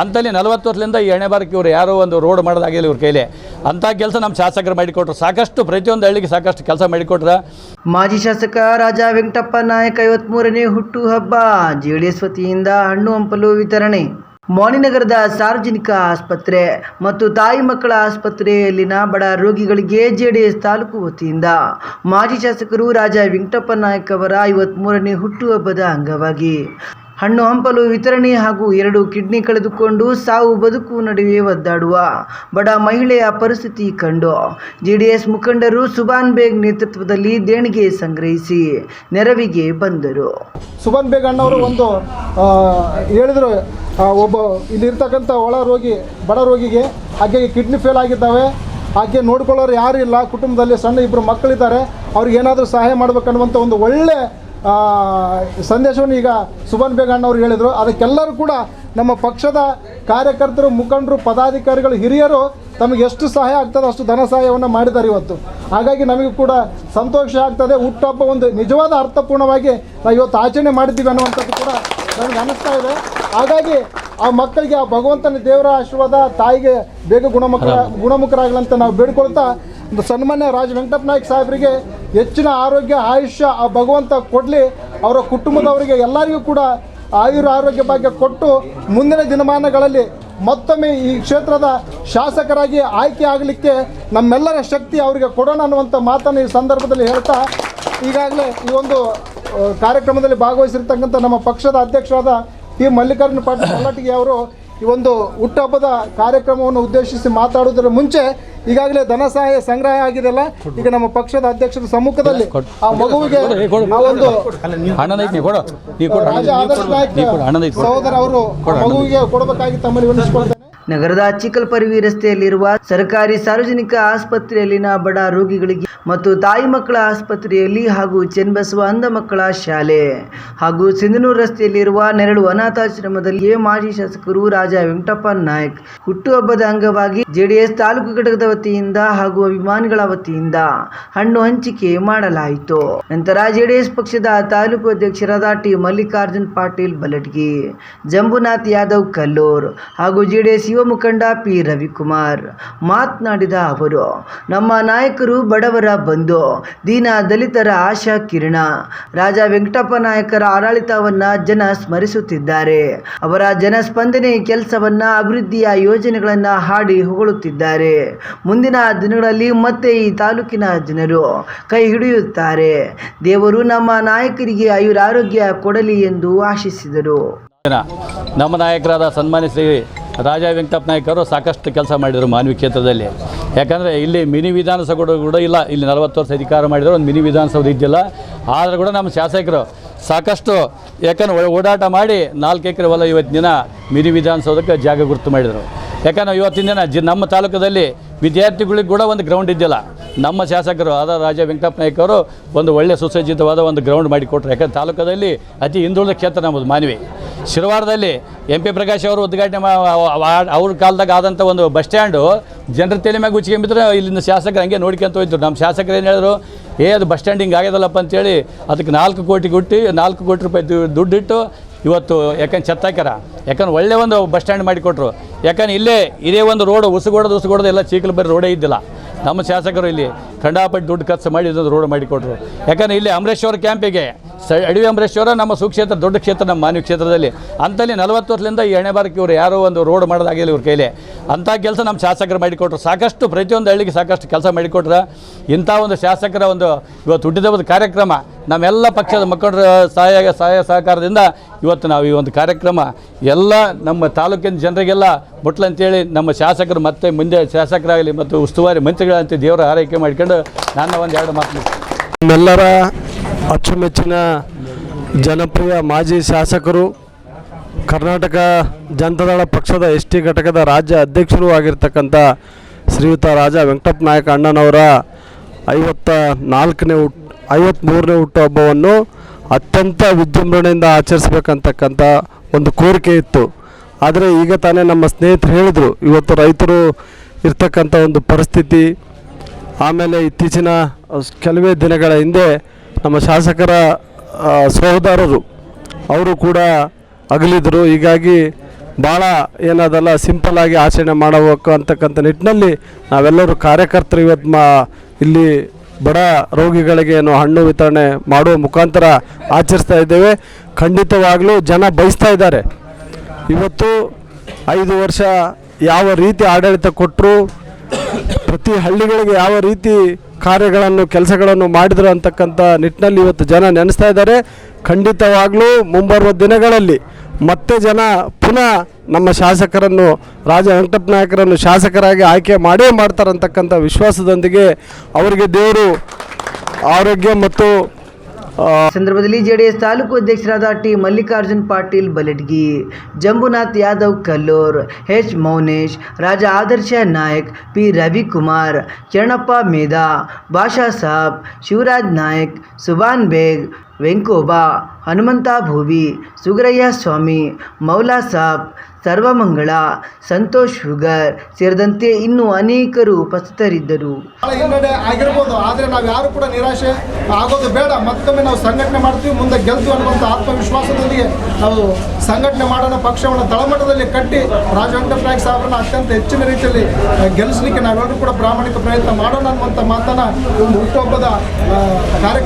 ಅಂತಲ್ಲಿ ನಲವತ್ತು ವರ್ಷದಿಂದ ಈ ಎಣ್ಣೆ ಬಾರಕ್ಕೆ ಇವರು ಯಾರೋ ಒಂದು ರೋಡ್ ಮಾಡೋದಾಗಿಲ್ಲ ಇವ್ರ ಕೈಲಿ. ಅಂಥ ಕೆಲಸ ನಮ್ಮ ಶಾಸಕರು ಮಾಡಿಕೊಟ್ರು. ಸಾಕಷ್ಟು ಪ್ರತಿಯೊಂದು ಹಳ್ಳಿಗೆ ಸಾಕಷ್ಟು ಕೆಲಸ ಮಾಡಿಕೊಟ್ರ. ಮಾಜಿ ಶಾಸಕ ರಾಜ ವೆಂಕಟಪ್ಪ ನಾಯಕ್ ಐವತ್ಮೂರನೇ ಹುಟ್ಟುಹಬ್ಬಾ ಜೆಡಿಎಸ್ ವತಿಯಿಂದ ಹಣ್ಣು ಹಂಪಲು ವಿತರಣೆ. ಮೌನಿನಗರದ ಸಾರ್ವಜನಿಕ ಆಸ್ಪತ್ರೆ ಮತ್ತು ತಾಯಿ ಮಕ್ಕಳ ಆಸ್ಪತ್ರೆಯಲ್ಲಿನ ಬಡ ರೋಗಿಗಳಿಗೆ ಜೆಡಿಎಸ್ ತಾಲೂಕು ವತಿಯಿಂದ ಮಾಜಿ ಶಾಸಕರು ರಾಜ ವೆಂಕಟಪ್ಪ ನಾಯಕ್ ಅವರ ಐವತ್ಮೂರನೇ ಹುಟ್ಟುಹಬ್ಬದ ಅಂಗವಾಗಿ ಹಣ್ಣು ಹಂಪಲು ವಿತರಣೆ ಹಾಗೂ ಎರಡು ಕಿಡ್ನಿ ಕಳೆದುಕೊಂಡು ಸಾವು ಬದುಕು ನಡುವೆ ಒದ್ದಾಡುವ ಬಡ ಮಹಿಳೆಯ ಪರಿಸ್ಥಿತಿ ಕಂಡು. ಜೆಡಿಎಸ್ ಮುಖಂಡರು ಸುಬಾನ್ ಬೇಗ್ ನೇತೃತ್ವದಲ್ಲಿ ದೇಣಿಗೆ ಸಂಗ್ರಹಿಸಿ ನೆರವಿಗೆ ಬಂದರು. ಸುಬಾನ್ ಬೇಗ್ ಅಣ್ಣವರು ಒಂದು ಹೇಳಿದ್ರು ಒಬ್ಬ ಇಲ್ಲಿರ್ತಕ್ಕಂಥ ಒಳ ರೋಗಿ, ಬಡ ರೋಗಿಗೆ ಹಾಗೆ ಕಿಡ್ನಿ ಫೇಲ್ ಆಗಿದ್ದಾವೆ. ಆಕೆ ನೋಡ್ಕೊಳ್ಳೋರು ಯಾರು ಇಲ್ಲ. ಕುಟುಂಬದಲ್ಲಿ ಸಣ್ಣ ಇಬ್ಬರು ಮಕ್ಕಳಿದ್ದಾರೆ. ಅವ್ರಿಗೆ ಏನಾದರೂ ಸಹಾಯ ಮಾಡಬೇಕನ್ನುವಂಥ ಒಂದು ಒಳ್ಳೆ ಸಂದೇಶವನ್ನು ಈಗ ಸುಬನ್ ಬೇಗಣ್ಣ ಅವರು ಹೇಳಿದರು. ಅದಕ್ಕೆಲ್ಲರೂ ಕೂಡ ನಮ್ಮ ಪಕ್ಷದ ಕಾರ್ಯಕರ್ತರು ಮುಖಂಡರು ಪದಾಧಿಕಾರಿಗಳು ಹಿರಿಯರು ತಮಗೆ ಎಷ್ಟು ಸಹಾಯ ಆಗ್ತದೆ ಅಷ್ಟು ಧನ ಸಹಾಯವನ್ನು ಮಾಡಿದ್ದಾರೆ ಇವತ್ತು. ಹಾಗಾಗಿ ನಮಗೂ ಕೂಡ ಸಂತೋಷ ಆಗ್ತದೆ. ಹುಟ್ಟುಹಬ್ಬ ಒಂದು ನಿಜವಾದ ಅರ್ಥಪೂರ್ಣವಾಗಿ ನಾವು ಇವತ್ತು ಆಚರಣೆ ಮಾಡಿದ್ದೀವಿ ಅನ್ನುವಂಥದ್ದು ಕೂಡ ನನಗೆ ಅನ್ನಿಸ್ತಾ ಇದೆ. ಹಾಗಾಗಿ ಆ ಮಕ್ಕಳಿಗೆ ಆ ಭಗವಂತನ ದೇವರ ಆಶೀರ್ವಾದ ತಾಯಿಗೆ ಬೇಗ ಗುಣಮುಖ ಗುಣಮುಖರಾಗಲಂತ ನಾವು ಬೇಡ್ಕೊಳ್ತಾ ಒಂದು ಸನ್ಮಾನ್ಯ ರಾಜ ವೆಂಕಟಪ್ಪ ನಾಯ್ಕ ಸಾಹೇಬರಿಗೆ ಹೆಚ್ಚಿನ ಆರೋಗ್ಯ, ಆಯುಷ್ಯ ಆ ಭಗವಂತ ಕೊಡಲಿ. ಅವರ ಕುಟುಂಬದವರಿಗೆ ಎಲ್ಲರಿಗೂ ಕೂಡ ಆಯುರ ಆರೋಗ್ಯ ಭಾಗ್ಯ ಕೊಟ್ಟು ಮುಂದಿನ ದಿನಮಾನಗಳಲ್ಲಿ ಮತ್ತೊಮ್ಮೆ ಈ ಕ್ಷೇತ್ರದ ಶಾಸಕರಾಗಿ ಆಯ್ಕೆ ಆಗಲಿಕ್ಕೆ ನಮ್ಮೆಲ್ಲರ ಶಕ್ತಿ ಅವರಿಗೆ ಕೊಡೋಣ ಅನ್ನುವಂಥ ಮಾತನ್ನು ಈ ಸಂದರ್ಭದಲ್ಲಿ ಹೇಳ್ತಾ, ಈಗಾಗಲೇ ಈ ಒಂದು ಕಾರ್ಯಕ್ರಮದಲ್ಲಿ ಭಾಗವಹಿಸಿರ್ತಕ್ಕಂಥ ನಮ್ಮ ಪಕ್ಷದ ಅಧ್ಯಕ್ಷರಾದ ಟಿ ಮಲ್ಲಿಕಾರ್ಜುನ ಪಾಟೀಲ್ ಅವರು ಈ ಒಂದು ಹುಟ್ಟುಹಬ್ಬದ ಕಾರ್ಯಕ್ರಮವನ್ನು ಉದ್ದೇಶಿಸಿ ಮಾತಾಡುವುದರ ಮುಂಚೆ ಈಗಾಗಲೇ ಧನ ಸಹಾಯ ಸಂಗ್ರಹ ಆಗಿದೆಲ್ಲ ಈಗ ನಮ್ಮ ಪಕ್ಷದ ಅಧ್ಯಕ್ಷರ ಸಮ್ಮುಖದಲ್ಲಿ ಆ ಮಗುವಿಗೆ ಒಂದು ಸಹೋದರ ಅವರು ಮಗುವಿಗೆ ಕೊಡಬೇಕಾಗಿ ತಮ್ಮಲ್ಲಿ ವಿನಿಸ್ಕೊಳ್ತೇನೆ ನಗರದ ಚಿಕ್ಕಲ್ಪರ್ವಿ ರಸ್ತೆಯಲ್ಲಿರುವ ಸರ್ಕಾರಿ ಸಾರ್ವಜನಿಕ ಆಸ್ಪತ್ರೆಯಲ್ಲಿನ ಬಡ ರೋಗಿಗಳಿಗೆ ಮತ್ತು ತಾಯಿ ಮಕ್ಕಳ ಆಸ್ಪತ್ರೆಯಲ್ಲಿ ಹಾಗೂ ಚೆನ್ನಬಸವ ಅಂಧ ಮಕ್ಕಳ ಶಾಲೆ ಹಾಗೂ ಸಿಂಧನೂರು ರಸ್ತೆಯಲ್ಲಿರುವ ನೆರಳು ಅನಾಥಾಶ್ರಮದಲ್ಲಿ ಮಾಜಿ ಶಾಸಕರು ರಾಜ ವೆಂಕಟಪ್ಪ ನಾಯ್ಕ್ ಹುಟ್ಟುಹಬ್ಬದ ಅಂಗವಾಗಿ ಜೆಡಿಎಸ್ ತಾಲೂಕು ಘಟಕದ ವತಿಯಿಂದ ಹಾಗೂ ಅಭಿಮಾನಿಗಳ ವತಿಯಿಂದ ಹಣ್ಣು ಹಂಚಿಕೆ ಮಾಡಲಾಯಿತು. ನಂತರ ಜೆಡಿಎಸ್ ಪಕ್ಷದ ತಾಲೂಕು ಅಧ್ಯಕ್ಷರಾದ ಟಿ ಮಲ್ಲಿಕಾರ್ಜುನ್ ಪಾಟೀಲ್ ಬಲಟ್ಗಿ, ಜಂಬುನಾಥ್ ಯಾದವ್ ಕಲ್ಲೂರ್ ಹಾಗೂ ಜೆಡಿಎಸ್ ಯುವ ಮುಖಂಡ ಪಿ. ರವಿಕುಮಾರ್ ಮಾತನಾಡಿದ ಅವರು, ನಮ್ಮ ನಾಯಕರು ಬಡವರ ಬಂಧು, ದೀನ ದಲಿತರ ಆಶಾ ಕಿರಣ, ರಾಜ ವೆಂಕಟಪ್ಪ ನಾಯಕರ ಆಡಳಿತವನ್ನ ಜನ ಸ್ಮರಿಸುತ್ತಿದ್ದಾರೆ. ಅವರ ಜನಸ್ಪಂದನೆ ಕೆಲಸವನ್ನ ಅಭಿವೃದ್ಧಿಯ ಯೋಜನೆಗಳನ್ನ ಹಾಡಿ ಹೊಗಳುತ್ತಿದ್ದಾರೆ. ಮುಂದಿನ ದಿನಗಳಲ್ಲಿ ಮತ್ತೆ ಈ ತಾಲೂಕಿನ ಜನರು ಕೈ ಹಿಡಿಯುತ್ತಾರೆ. ದೇವರು ನಮ್ಮ ನಾಯಕರಿಗೆ ಆಯುರಾರೋಗ್ಯ ಕೊಡಲಿ ಎಂದು ಆಶಿಸಿದರು. ನಮ್ಮ ನಾಯಕರಾದ ಸನ್ಮಾನ್ಯ ಶ್ರೀ ರಾಜ ವೆಂಕಟಪ್ಪ ನಾಯಕರು ಸಾಕಷ್ಟು ಕೆಲಸ ಮಾಡಿದರು ಮಾನವಿ ಕ್ಷೇತ್ರದಲ್ಲಿ. ಯಾಕಂದರೆ ಇಲ್ಲಿ ಮಿನಿ ವಿಧಾನಸೌಧ ಕೂಡ ಇಲ್ಲ. ಇಲ್ಲಿ ನಲವತ್ತು ವರ್ಷ ಅಧಿಕಾರ ಮಾಡಿದರು, ಒಂದು ಮಿನಿ ವಿಧಾನಸೌಧ ಇದ್ದಿಲ್ಲ. ಆದರೂ ಕೂಡ ನಮ್ಮ ಶಾಸಕರು ಸಾಕಷ್ಟು ಯಾಕಂದ್ರೆ ಓಡಾಟ ಮಾಡಿ ನಾಲ್ಕು ಎಕರೆ ಹೊಲ ಇವತ್ತಿನ ದಿನ ಮಿನಿ ವಿಧಾನಸೌಧಕ್ಕೆ ಜಾಗ ಗುರುತು ಮಾಡಿದರು. ಯಾಕಂದ್ರೆ ಇವತ್ತಿನ ದಿನ ಜಿ ನಮ್ಮ ತಾಲೂಕದಲ್ಲಿ ವಿದ್ಯಾರ್ಥಿಗಳಿಗೆ ಕೂಡ ಒಂದು ಗ್ರೌಂಡ್ ಇದ್ದಿಲ್ಲ. ನಮ್ಮ ಶಾಸಕರು ಆದ ರಾಜ ವೆಂಕಟಪ್ಪ ನಾಯ್ಕ ಅವರು ಒಂದು ಒಳ್ಳೆಯ ಸುಸಜ್ಜಿತವಾದ ಒಂದು ಗ್ರೌಂಡ್ ಮಾಡಿಕೊಟ್ರು. ಯಾಕಂದ್ರೆ ತಾಲೂಕದಲ್ಲಿ ಅತಿ ಹಿಂದುಳಿದ ಕ್ಷೇತ್ರ ನಮ್ಮದು ಮಾನವಿ. ಶಿರವಾರದಲ್ಲಿ ಎಂ ಪಿ ಪ್ರಕಾಶ್ ಅವರು ಉದ್ಘಾಟನೆ ಅವ್ರ ಕಾಲದಾಗ ಆದಂಥ ಒಂದು ಬಸ್ ಸ್ಟ್ಯಾಂಡು, ಜನರ ತಲೆ ಮ್ಯಾಗ ಉಚ್ಕೊಂಬಿದ್ರೆ ಇಲ್ಲಿನ ಶಾಸಕರು ಹಂಗೆ ನೋಡ್ಕೊಂತ ಹೋಯ್ತು ನಮ್ಮ ಶಾಸಕರು ಏನು ಹೇಳಿದ್ರು, ಏ, ಅದು ಬಸ್ ಸ್ಟ್ಯಾಂಡ್ ಹಿಂಗೆ ಆಗ್ಯದಲ್ಲಪ್ಪ ಅಂತೇಳಿ ಅದಕ್ಕೆ ನಾಲ್ಕು ಕೋಟಿ ಗುಟ್ಟಿ ನಾಲ್ಕು ಕೋಟಿ ರೂಪಾಯಿ ದುಡ್ಡಿಟ್ಟು ಇವತ್ತು ಯಾಕಂದ್ರೆ ಚೆತ್ತಾಕ್ಯಾರ ಯಾಕಂದ್ರೆ ಒಳ್ಳೆ ಒಂದು ಬಸ್ ಸ್ಟ್ಯಾಂಡ್ ಮಾಡಿಕೊಟ್ರು. ಯಾಕಂದ್ರೆ ಇಲ್ಲೇ ಇದೇ ಒಂದು ರೋಡ್, ಉಸುಗೋಡೋದು ಉಸುಗೋಡೋದು ಎಲ್ಲ ಚೀಕಲು ಬರೀ ರೋಡೇ ಇದ್ದಿಲ್ಲ. ನಮ್ಮ ಶಾಸಕರು ಇಲ್ಲಿ ಖಂಡಾಪಟ್ಟು ದುಡ್ಡು ಖರ್ಚು ಮಾಡಿ ಇದೊಂದು ರೋಡ್ ಮಾಡಿಕೊಟ್ರು. ಯಾಕಂದ್ರೆ ಇಲ್ಲಿ ಅಮರೇಶ್ವರ ಕ್ಯಾಂಪಿಗೆ ಸ, ಅಡವಿ ಅಮರೇಶ್ವರ ನಮ್ಮ ಸುಕ್ಷೇತ್ರ, ದೊಡ್ಡ ಕ್ಷೇತ್ರ, ನಮ್ಮ ಮಾನ್ಯ ಕ್ಷೇತ್ರದಲ್ಲಿ ಅಂತಲ್ಲಿ ನಲವತ್ತು ವರ್ಷದಿಂದ ಈ ಎಣ್ಣೆ ಬಾರಕ್ಕೆ ಇವರು ಯಾರೋ ಒಂದು ರೋಡ್ ಮಾಡೋದಾಗಿಲ್ಲ ಇವ್ರ ಕೈಲಿ. ಅಂಥ ಕೆಲಸ ನಮ್ಮ ಶಾಸಕರು ಮಾಡಿಕೊಟ್ರು. ಸಾಕಷ್ಟು ಪ್ರತಿಯೊಂದು ಹಳ್ಳಿಗೆ ಸಾಕಷ್ಟು ಕೆಲಸ ಮಾಡಿಕೊಟ್ರೆ ಇಂಥ ಒಂದು ಶಾಸಕರ ಒಂದು ಇವತ್ತು ಹುಟ್ಟಿದ ಕಾರ್ಯಕ್ರಮ. ನಮ್ಮೆಲ್ಲ ಪಕ್ಷದ ಮಕ್ಕಳ ಸಹಾಯ ಸಹಾಯ ಸಹಕಾರದಿಂದ ಇವತ್ತು ನಾವು ಈ ಒಂದು ಕಾರ್ಯಕ್ರಮ ಎಲ್ಲ ನಮ್ಮ ತಾಲೂಕಿನ ಜನರಿಗೆಲ್ಲ ಮುಟ್ಲಂತೇಳಿ ನಮ್ಮ ಶಾಸಕರು ಮತ್ತೆ ಮುಂದೆ ಶಾಸಕರಾಗಲಿ ಮತ್ತು ಉಸ್ತುವಾರಿ ಮಂತ್ರಿಗಳಂತೆ ದೇವರ ಆರೈಕೆ ಮಾಡ್ಕೊಂಡು ನನ್ನ ಒಂದು ಎರಡು ಮಾತು ನಮ್ಮೆಲ್ಲರ ಅಚ್ಚುಮೆಚ್ಚಿನ ಜನಪ್ರಿಯ ಮಾಜಿ ಶಾಸಕರು ಕರ್ನಾಟಕ ಜನತಾದಳ ಪಕ್ಷದ ಎಸ್ ಟಿ ಘಟಕದ ರಾಜ್ಯ ಅಧ್ಯಕ್ಷರೂ ಆಗಿರ್ತಕ್ಕಂಥ ಶ್ರೀಯುತ ರಾಜ ವೆಂಕಟಪ್ಪ ನಾಯಕ ಅಣ್ಣನವರ ಐವತ್ತ ನಾಲ್ಕನೇ ಹುಟ್ ಐವತ್ತ್ಮೂರನೇ ಹುಟ್ಟುಹಬ್ಬವನ್ನು ಅತ್ಯಂತ ವಿಜೃಂಭಣೆಯಿಂದ ಆಚರಿಸ್ಬೇಕಂತಕ್ಕಂಥ ಒಂದು ಕೋರಿಕೆ ಇತ್ತು. ಆದರೆ ಈಗ ತಾನೇ ನಮ್ಮ ಸ್ನೇಹಿತರು ಹೇಳಿದರು, ಇವತ್ತು ರೈತರು ಇರ್ತಕ್ಕಂಥ ಒಂದು ಪರಿಸ್ಥಿತಿ. ಆಮೇಲೆ ಇತ್ತೀಚಿನ ಕೆಲವೇ ದಿನಗಳ ಹಿಂದೆ ನಮ್ಮ ಶಾಸಕರ ಸಹೋದರರು, ಅವರು ಕೂಡ ಅಗಲಿದರು. ಹೀಗಾಗಿ ಭಾಳ ಏನದಲ್ಲ ಸಿಂಪಲ್ ಆಗಿ ಆಚರಣೆ ಮಾಡಬೇಕು ಅಂತಕ್ಕಂಥ ನಿಟ್ಟಿನಲ್ಲಿ ನಾವೆಲ್ಲರೂ ಕಾರ್ಯಕರ್ತರು ಇವತ್ತು ಮಾ ಇಲ್ಲಿ ಬಡ ರೋಗಿಗಳಿಗೆ ಏನು ಹಣ್ಣು ವಿತರಣೆ ಮಾಡುವ ಮುಖಾಂತರ ಆಚರಿಸ್ತಾ ಇದ್ದೇವೆ. ಖಂಡಿತವಾಗಲೂ ಜನ ಬಯಸ್ತಾ ಇದ್ದಾರೆ. ಇವತ್ತು ಐದು ವರ್ಷ ಯಾವ ರೀತಿ ಆಡಳಿತ ಕೊಟ್ಟರು, ಪ್ರತಿ ಹಳ್ಳಿಗಳಿಗೆ ಯಾವ ರೀತಿ ಕಾರ್ಯಗಳನ್ನು, ಕೆಲಸಗಳನ್ನು ಮಾಡಿದ್ರು ಅಂತಕ್ಕಂಥ ನಿಟ್ಟಿನಲ್ಲಿ ಇವತ್ತು ಜನ ನೆನೆಸ್ತಾ ಇದ್ದಾರೆ. ಖಂಡಿತವಾಗಲೂ ಮುಂಬರುವ ದಿನಗಳಲ್ಲಿ ಮತ್ತೆ ಜನ ಪುನಃ ನಮ್ಮ ಶಾಸಕರನ್ನು, ರಾಜ ವೆಂಕಟಪ್ಪ ನಾಯಕರನ್ನು ಶಾಸಕರಾಗಿ ಆಯ್ಕೆ ಮಾಡೇ ಮಾಡ್ತಾರಂತಕ್ಕಂಥ ವಿಶ್ವಾಸದೊಂದಿಗೆ ಅವರಿಗೆ ದೇವರು ಆರೋಗ್ಯ ಮತ್ತು ಸಂದರ್ಭದಲ್ಲಿ ಜೆಡಿಎಸ್ ತಾಲೂಕು ಅಧ್ಯಕ್ಷರಾದ T Mallikarjun Patil Baladgi Jambunath Yadav Kallur, H Mounesh, Raja Adarsh Nayak P Ravikumar Kiranappa Medha, Basha Sab, Shivaraj Nayak Suban Baig, Venkoba, Hanumantha Bhovi, Sugarayya Swami, Moula Sab Sarvamangala, Santosh Shugar ಸೇರಿದಂತೆ ಇನ್ನೂ ಅನೇಕರು ಉಪಸ್ಥಿತರಿದ್ದರು. ಹಿನ್ನಡೆ ಆಗಿರ್ಬೋದು, ಆದರೆ ನಾವು ಯಾರು ಕೂಡ ನಿರಾಶೆ ಆಗೋದು ಬೇಡ. ಮತ್ತೊಮ್ಮೆ ನಾವು ಸಂಘಟನೆ ಮಾಡ್ತೀವಿ, ಮುಂದೆ ಗೆಲ್ತೀವಿ ಅನ್ನುವಂಥ ಆತ್ಮವಿಶ್ವಾಸದೊಂದಿಗೆ ನಾವು ಸಂಘಟನೆ ಮಾಡೋಣ, ಪಕ್ಷವನ್ನು ತಳಮಟ್ಟದಲ್ಲಿ ಕಟ್ಟಿ ರಾಜ ವೆಂಕಟಪ್ಪ ನಾಯಕ್ ಸಾಹೇಬ್ರನ್ನ ಅತ್ಯಂತ ಹೆಚ್ಚಿನ ರೀತಿಯಲ್ಲಿ ಗೆಲ್ಲಿಸಲಿಕ್ಕೆ ನಾವೆಲ್ಲರೂ ಕೂಡ ಪ್ರಾಮಾಣಿಕ ಪ್ರಯತ್ನ ಮಾಡೋಣ ಅನ್ನುವಂಥ ಮಾತನ್ನು ಒಂದು ಹುಟ್ಟುಹಬ್ಬದ ಕಾರ್ಯಕ್ರಮ